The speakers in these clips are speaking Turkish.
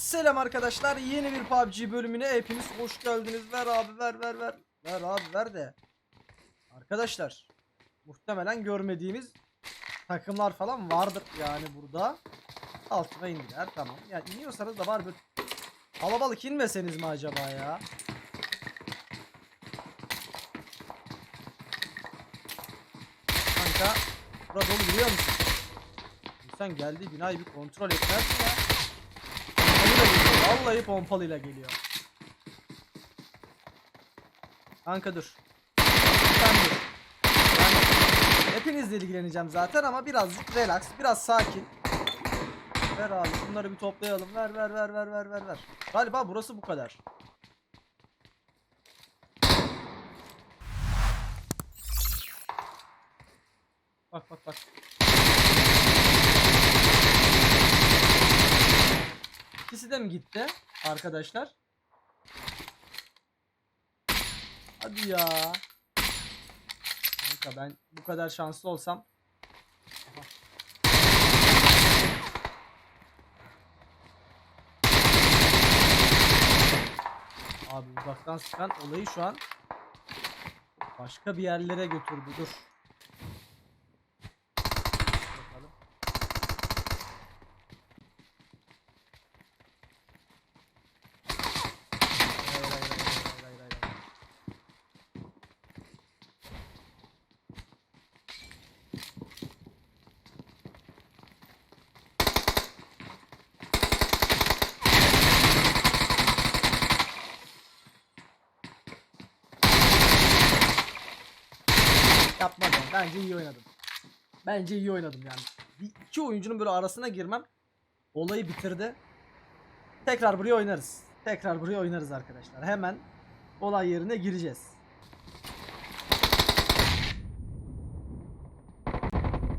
Selam arkadaşlar. Yeni bir PUBG bölümüne hepiniz hoş geldiniz. Ver abi ver ver ver. Ver abi ver de. Arkadaşlar muhtemelen görmediğimiz takımlar falan vardır yani burada. Altına indiler tamam. Yani iniyorsanız da var böyle kalabalık inmeseniz mi acaba ya? Kanka burada dolu biliyor musun? İnsan geldiği binayı bir kontrol etmez mi ya? Vallahi pompalıyla geliyor. Kanka dur. Sen dur. Hepinizle ilgileneceğim zaten ama birazcık relax, biraz sakin. Ver abi bunları bir toplayalım. Ver ver ver ver ver ver ver. Galiba burası bu kadar. Bak bak bak. İkisi de mi gitti arkadaşlar? Hadi ya. Kanka ben bu kadar şanslı olsam. Abi uzaktan sıkan olayı şu an başka bir yerlere götürdü. Dur. Yapmadım. Bence iyi oynadım. Bence iyi oynadım yani. Bir iki oyuncunun böyle arasına girmem olayı bitirdi. Tekrar buraya oynarız. Tekrar buraya oynarız arkadaşlar. Hemen olay yerine gireceğiz.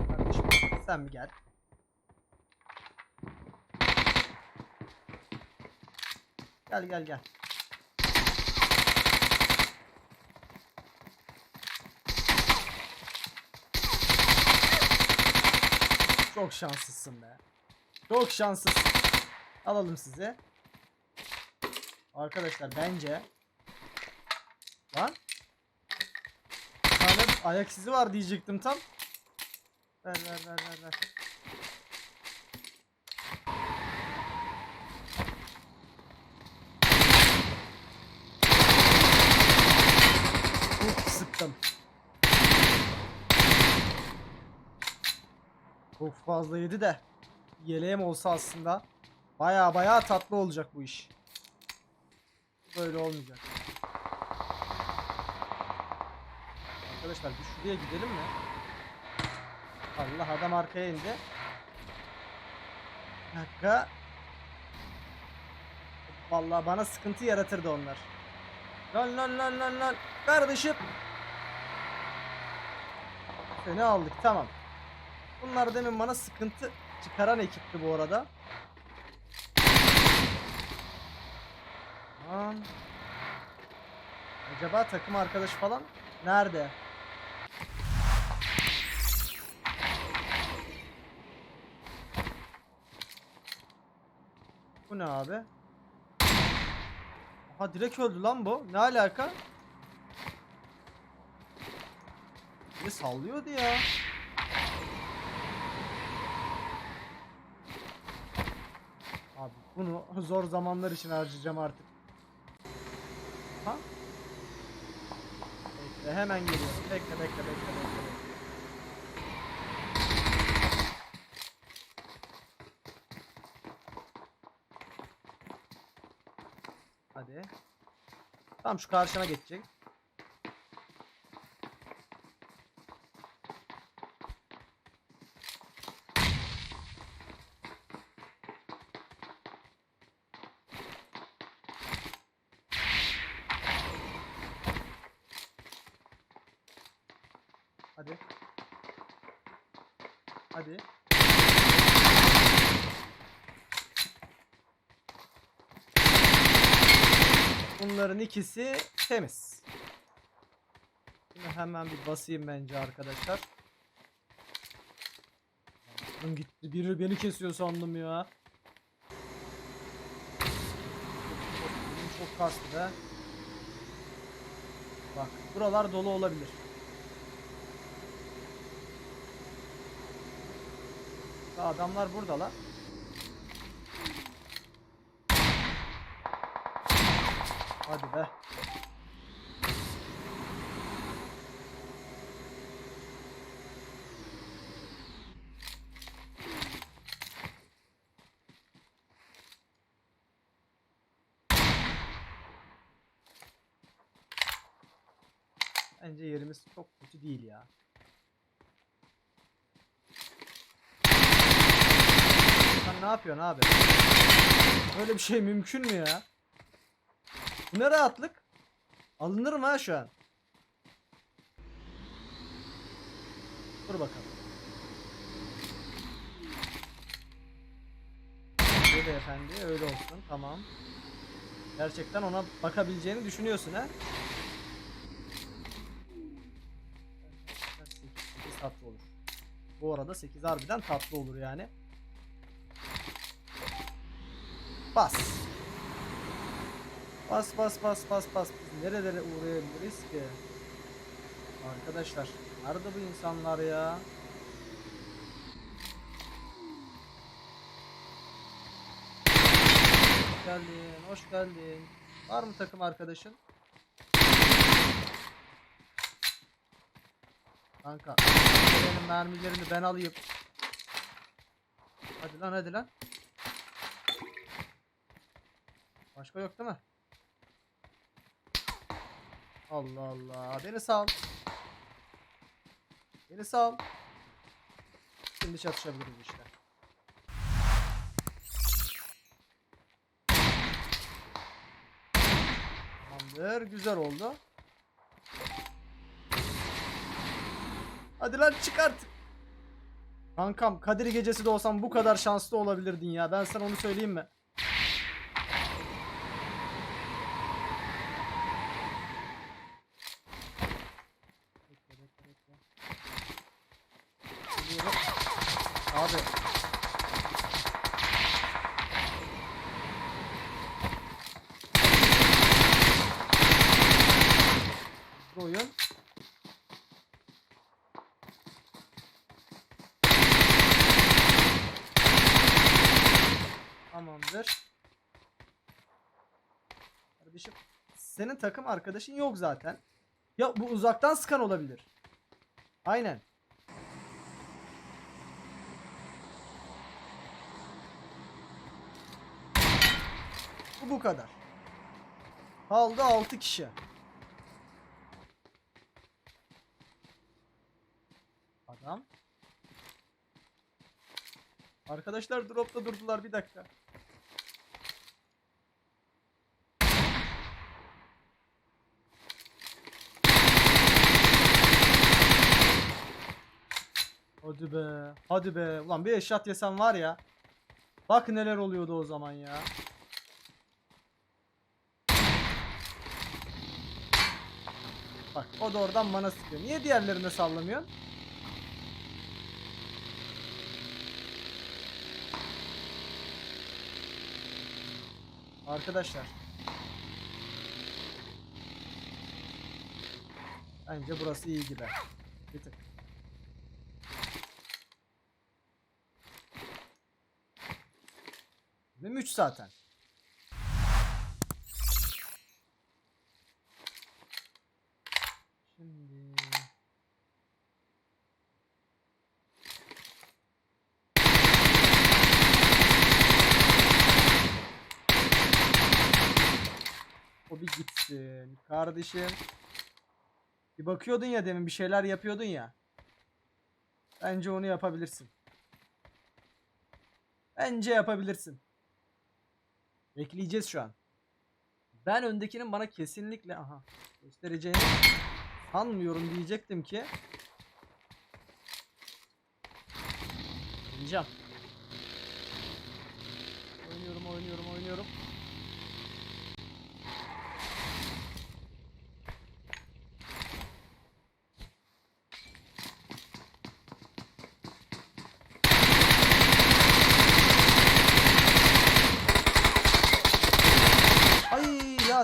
Kardeşim sen bir gel. Gel gel gel. Çok şanslısın be. Çok şanslısın. Alalım sizi. Arkadaşlar bence Lan tane ayak izi var diyecektim tam. Ver ver ver ver ver. Çok fazla yedi de. Yeleğim olsa aslında baya baya tatlı olacak bu iş. Böyle olmayacak. Arkadaşlar bir şuraya gidelim mi? Allah adam arkaya indi. Bir dakika. Vallahi bana sıkıntı yaratırdı onlar. Lan lan lan lan lan. Kardeşim. Seni aldık tamam. Bunlar demin bana sıkıntı çıkaran ekipti bu arada. Lan. Acaba takım arkadaşı falan nerede? Bu ne abi? Aha direkt öldü lan bu. Ne alaka? Ne sallıyordu ya? Abi bunu zor zamanlar için harcayacağım artık. Ha? Bekle hemen geliyorum. Bekle bekle bekle bekle. Hadi. Tamam şu karşına geçecek. Hadi. Hadi. Bunların ikisi temiz. Şimdi hemen bir basayım bence arkadaşlar. Aklım gitti. Biri beni kesiyor sandım ya. kastı be. Bak buralar dolu olabilir. Adamlar burada la. Hadi be. Bence yerimiz çok kötü değil ya. Sen ne yapıyorsun abi? Böyle bir şey mümkün mü ya? Bu ne rahatlık? Alınır mı ha şu an? Dur bakalım. Öyle beyefendi öyle olsun tamam. Gerçekten ona bakabileceğini düşünüyorsun ha? 8, 8 tatlı olur. Bu arada 8 harbiden tatlı olur yani. Bas. Bas bas bas bas bas. Biz nerelere uğrayabiliriz ki? Arkadaşlar nerede bu insanlar ya? Hoş geldin, hoş geldin. Var mı takım arkadaşın? Kanka, benim mermilerimi ben alayım. Hadi lan hadi lan. Başka yok değil mi? Allah Allah. Beni sal. Beni sal. Şimdi çatışabiliriz işte. Tamamdır. Güzel oldu. Hadi lan çık artık. Kankam Kadir gecesi de olsam bu kadar şanslı olabilirdin ya. Ben sana onu söyleyeyim mi? Bekle, bekle, bekle. Geliyorum. Abi. Bu oyun. Tamamdır. Kardeşim senin takım arkadaşın yok zaten. Ya bu uzaktan sıkan olabilir. Aynen. Bu kadar. Kaldı 6 kişi. Adam. Arkadaşlar dropta durdular bir dakika. Hadi be. Hadi be. Ulan bir eşat yesem var ya. Bak neler oluyordu o zaman ya. Bak o da oradan bana sıkıyor. Niye diğerlerine sallamıyorsun? Arkadaşlar. Bence burası iyi gibi. Bir tık. Ve 3 zaten. Şimdi O bir gitsin. Kardeşim. Bir bakıyordun ya demin bir şeyler yapıyordun ya. Bence onu yapabilirsin. Bence yapabilirsin. Bekleyeceğiz şu an. Ben öndekinin bana kesinlikle aha göstereceğini sanmıyorum diyecektim ki. Deneyeceğim. Oynuyorum, oynuyorum, oynuyorum.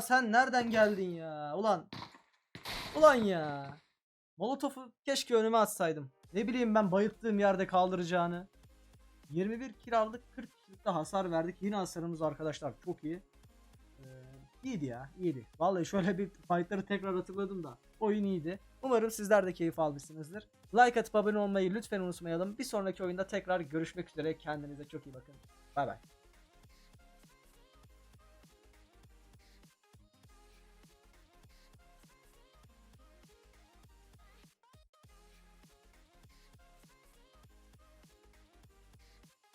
Sen nereden geldin ya? Ulan. Ulan ya. Molotof'u keşke önüme atsaydım. Ne bileyim ben bayılttığım yerde kaldıracağını. 21 kill aldık 40 kill'de hasar verdik. Yine hasarımız arkadaşlar çok iyi. Ee, iyiydi ya iyiydi. Vallahi şöyle bir fightları tekrar hatırladım da. Oyun iyiydi. Umarım sizler de keyif almışsınızdır. Like atıp abone olmayı lütfen unutmayalım. Bir sonraki oyunda tekrar görüşmek üzere. Kendinize çok iyi bakın. Bay bay.